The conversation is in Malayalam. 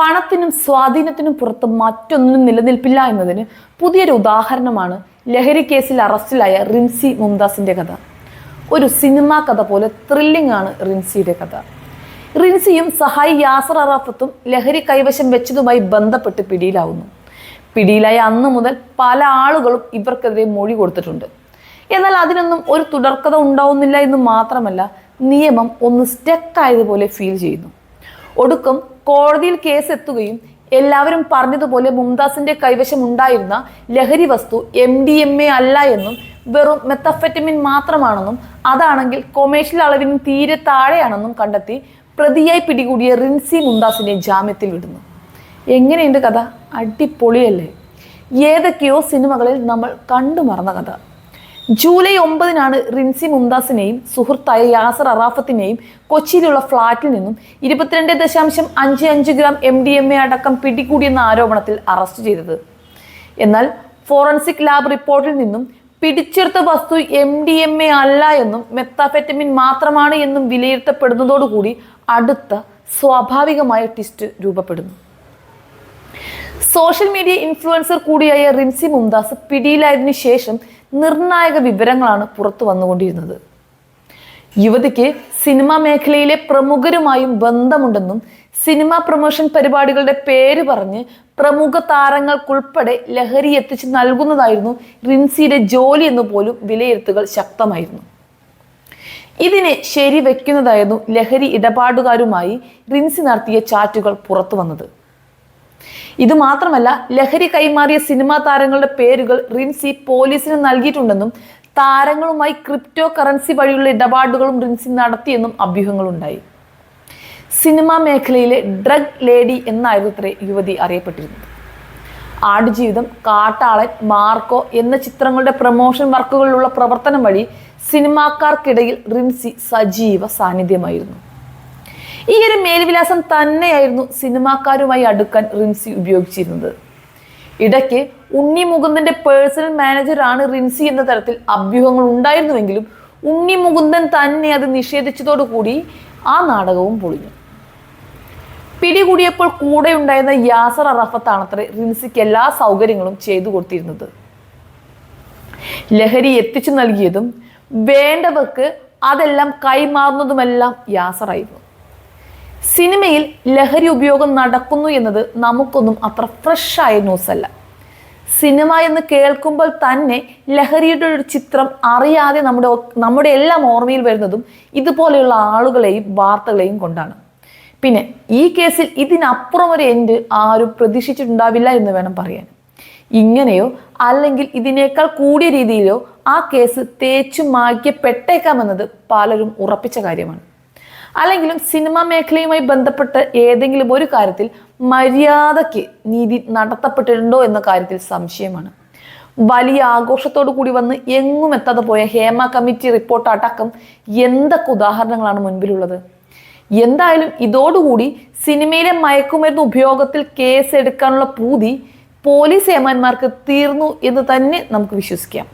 പണത്തിനും സ്വാധീനത്തിനും പുറത്ത് മറ്റൊന്നിനും നിലനിൽപ്പില്ല എന്നതിന് പുതിയൊരു ഉദാഹരണമാണ് ലഹരി കേസിൽ അറസ്റ്റിലായ റിൻസി മുംതാസിന്റെ കഥ. ഒരു സിനിമാ കഥ പോലെ ത്രില്ലിംഗ് ആണ് റിൻസിയുടെ കഥ. റിൻസിയും സഹായി യാസർ അറാഫത്തും ലഹരി കൈവശം വെച്ചതുമായി ബന്ധപ്പെട്ട് പിടിയിലാവുന്നു. പിടിയിലായ അന്ന് മുതൽ പല ആളുകളും ഇവർക്കെതിരെ മൊഴി കൊടുത്തിട്ടുണ്ട്. എന്നാൽ അതിനൊന്നും ഒരു തുടർക്കഥ ഉണ്ടാവുന്നില്ല എന്ന് മാത്രമല്ല നിയമം ഒന്ന് സ്റ്റക്ക് ആയതുപോലെ ഫീൽ ചെയ്യുന്നു. ഒടുക്കം കോടതിയിൽ കേസ് എത്തുകയും എല്ലാവരും പറഞ്ഞതുപോലെ മുംതാസിന്റെ കൈവശം ഉണ്ടായിരുന്ന ലഹരി വസ്തു എം ഡി എം എ അല്ല എന്നും വെറും മെത്തഫെറ്റമിൻ മാത്രമാണെന്നും അതാണെങ്കിൽ കൊമേഴ്ഷ്യൽ അളവിനും തീരെ താഴെയാണെന്നും കണ്ടെത്തി പ്രതിയായി പിടികൂടിയ റിൻസി മുംതാസിനെ ജാമ്യത്തിൽ വിടുന്നു. എങ്ങനെയുണ്ട് കഥ? അടിപൊളിയല്ലേ? ഏതൊക്കെയോ സിനിമകളിൽ നമ്മൾ കണ്ടു മറന്ന കഥ. ജൂലൈ ഒമ്പതിനാണ് റിൻസി മുംതാസിനെയും സുഹൃത്തായ യാസർ അറാഫത്തിനെയും കൊച്ചിയിലുള്ള ഫ്ളാറ്റിൽ നിന്നും ഇരുപത്തിരണ്ട് ദശാംശം അഞ്ച് അഞ്ച് gram M D M A അടക്കം പിടികൂടിയെന്ന ആരോപണത്തിൽ അറസ്റ്റ് ചെയ്തത്. എന്നാൽ ഫോറൻസിക് ലാബ് റിപ്പോർട്ടിൽ നിന്നും പിടിച്ചെടുത്ത വസ്തു എം ഡി എം എ അല്ല എന്നും മെത്താഫെറ്റമിൻ മാത്രമാണ് എന്നും വിലയിരുത്തപ്പെടുന്നതോടുകൂടി അടുത്ത സ്വാഭാവികമായ ട്വിസ്റ്റ് രൂപപ്പെടുന്നു. സോഷ്യൽ മീഡിയ ഇൻഫ്ലുവൻസർ കൂടിയായ റിൻസി മുംതാസ് പിടിയിലായതിനു ശേഷം നിർണായക വിവരങ്ങളാണ് പുറത്തു വന്നുകൊണ്ടിരുന്നത്. യുവതിക്ക് സിനിമാ മേഖലയിലെ പ്രമുഖരുമായും ബന്ധമുണ്ടെന്നും സിനിമാ പ്രൊമോഷൻ പരിപാടികളുടെ പേര് പറഞ്ഞ് പ്രമുഖ താരങ്ങൾക്കുൾപ്പെടെ ലഹരി എത്തിച്ച് നൽകുന്നതായിരുന്നു റിൻസിയുടെ ജോലി എന്ന് പോലും വിലയിരുത്തുകൾ ശക്തമായിരുന്നു. ഇതിനെ ശരിവെക്കുന്നതായിരുന്നു ലഹരി ഇടപാടുകാരുമായി റിൻസി നടത്തിയ ചാറ്റുകൾ പുറത്തു വന്നത്. ഇത് മാത്രമല്ല ലഹരി കൈമാറിയ സിനിമാ താരങ്ങളുടെ പേരുകൾ റിൻസി പോലീസിന് നൽകിയിട്ടുണ്ടെന്നും താരങ്ങളുമായി ക്രിപ്റ്റോ കറൻസി വഴിയുള്ള ഇടപാടുകളും റിൻസി നടത്തിയെന്നും അഭ്യൂഹങ്ങളുണ്ടായി. സിനിമാ മേഖലയിലെ ഡ്രഗ് ലേഡി എന്നായിരുന്നു ഇത്രേ യുവതി അറിയപ്പെട്ടിരുന്നത്. ആടുജീവിതം കാട്ടാളൻ മാർക്കോ എന്ന ചിത്രങ്ങളുടെ പ്രൊമോഷൻ വർക്കുകളിലുള്ള പ്രവർത്തനം വഴി സിനിമാക്കാർക്കിടയിൽ റിൻസി സജീവ സാന്നിധ്യമായിരുന്നു. ഈ ഒരു മേൽവിലാസം തന്നെയായിരുന്നു സിനിമാക്കാരുമായി അടുക്കാൻ റിൻസി ഉപയോഗിച്ചിരുന്നത്. ഇടയ്ക്ക് ഉണ്ണി മുകുന്ദന്റെ പേഴ്സണൽ മാനേജറാണ് റിൻസി എന്ന തരത്തിൽ അഭ്യൂഹങ്ങൾ ഉണ്ടായിരുന്നുവെങ്കിലും ഉണ്ണി മുകുന്ദൻ തന്നെ അത് നിഷേധിച്ചതോടുകൂടി ആ നാടകവും പൊളിഞ്ഞു. പിടികൂടിയപ്പോൾ കൂടെ ഉണ്ടായിരുന്ന യാസർ അറഫത്താണത്രേ റിൻസിക്ക് എല്ലാ സൗകര്യങ്ങളും ചെയ്തു കൊടുത്തിരുന്നത്. ലഹരി എത്തിച്ചു നൽകിയതും വേണ്ടവർക്ക് അതെല്ലാം കൈമാറുന്നതുമെല്ലാം യാസറായിരുന്നു. സിനിമയിൽ ലഹരി ഉപയോഗം നടക്കുന്നു എന്നത് നമുക്കൊന്നും അത്ര ഫ്രഷായ ന്യൂസ് അല്ല. സിനിമ എന്ന് കേൾക്കുമ്പോൾ തന്നെ ലഹരിയുടെ ഒരു ചിത്രം അറിയാതെ നമ്മുടെ നമ്മുടെ എല്ലാം ഓർമ്മയിൽ വരുന്നതും ഇതുപോലെയുള്ള ആളുകളെയും വാർത്തകളെയും കൊണ്ടാണ്. പിന്നെ ഈ കേസിൽ ഇതിനപ്പുറം ഒരു എൻഡ് ആരും പ്രതീക്ഷിച്ചിട്ടുണ്ടാവില്ല എന്ന് വേണം പറയാൻ. ഇങ്ങനെയോ അല്ലെങ്കിൽ ഇതിനേക്കാൾ കൂടിയ രീതിയിലോ ആ കേസ് തേച്ചു മായ്ക്കപ്പെട്ടേക്കാമെന്നത് പലരും ഉറപ്പിച്ച കാര്യമാണ്. അല്ലെങ്കിലും സിനിമാ മേഖലയുമായി ബന്ധപ്പെട്ട് ഏതെങ്കിലും ഒരു കാര്യത്തിൽ മര്യാദയ്ക്ക് നീതി നടത്തപ്പെട്ടിട്ടുണ്ടോ എന്ന കാര്യത്തിൽ സംശയമാണ്. വലിയ ആഘോഷത്തോടു കൂടി വന്ന് എങ്ങും എത്താതെ പോയ ഹേമ കമ്മിറ്റി റിപ്പോർട്ട് അടക്കം എന്തൊക്കെ ഉദാഹരണങ്ങളാണ് മുൻപിലുള്ളത്? എന്തായാലും ഇതോടുകൂടി സിനിമയിലെ മയക്കുമരുന്ന് ഉപയോഗത്തിൽ കേസ് എടുക്കാനുള്ള പൂതി പോലീസ് ഏമാന്മാർക്ക് തീർന്നു എന്ന് തന്നെ നമുക്ക് വിശ്വസിക്കാം.